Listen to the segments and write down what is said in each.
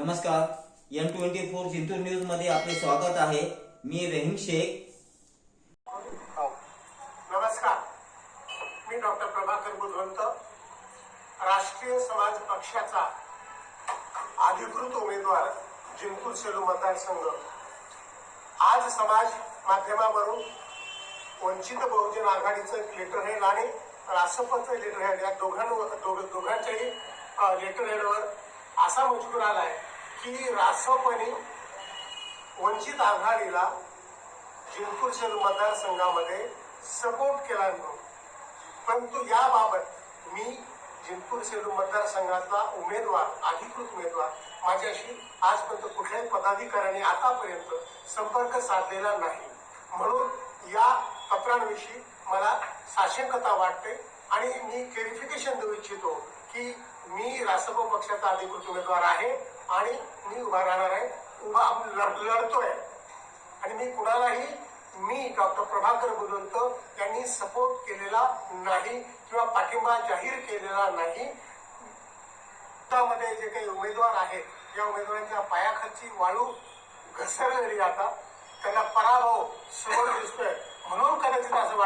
नमस्कार. M twenty four Jintur न्यूजमध्ये आपले स्वागत आहे. मी रहीम शेख. हो. नमस्कार. मी डॉक्टर प्रभाकर बुधवंत. राष्ट्रीय समाज पक्षाचा अधिकृत उमेदवार जिंतूर सेलू मतदारसंघ आज समाज माध्यमावरून वंचित बहुजन आघाडीचं एक लेटर हेड आणि रासपचं लेटर हेड या दोघांवर दोघांच्याही लेटर हेडवर असा मजकूर आहे की रासपणे वंचित आघाडीला जिंतूर सेलू मतदारसंघामध्ये सपोर्ट केला नव्हता परंतु याबाबत मी जिंतूर सेलू मतदारसंघातला उमेदवार अधिकृत उमेदवार माझ्याशी आजपर्यंत कुठल्याही पदाधिकाऱ्यांनी आतापर्यंत संपर्क साधलेला नाही. म्हणून या पत्रांविषयी मला साशंकता वाटते आणि मी क्लेरिफिकेशन देऊ इच्छितो. की मी रासप पक्षाचा अधिकृत उमेदवार आहे आणि मी उभा राहणार आहे. उभा लढतोय. आणि मी कुणालाही मी डॉक्टर प्रभाकर बुदवंत यांनी सपोर्ट केलेला नाही किंवा पाठिंबा जाहीर केलेला नाही. त्यामध्ये जे काही उमेदवार आहेत या उमेदवारांच्या पायाखालची वाळू घसरलेली आता. त्यांना पराभव समोर दिसतोय.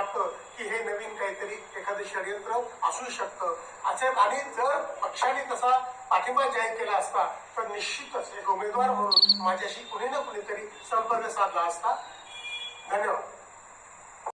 वाटतं की हे नवीन काहीतरी एखादं षडयंत्र असू शकतं. असे आणि जर पक्षाने तसा पाठिंबा जाहीर केला असता तर निश्चितच एक उमेदवार म्हणून माझ्याशी कुणी ना कुणीतरी संपर्क साधला असता. धन्यवाद.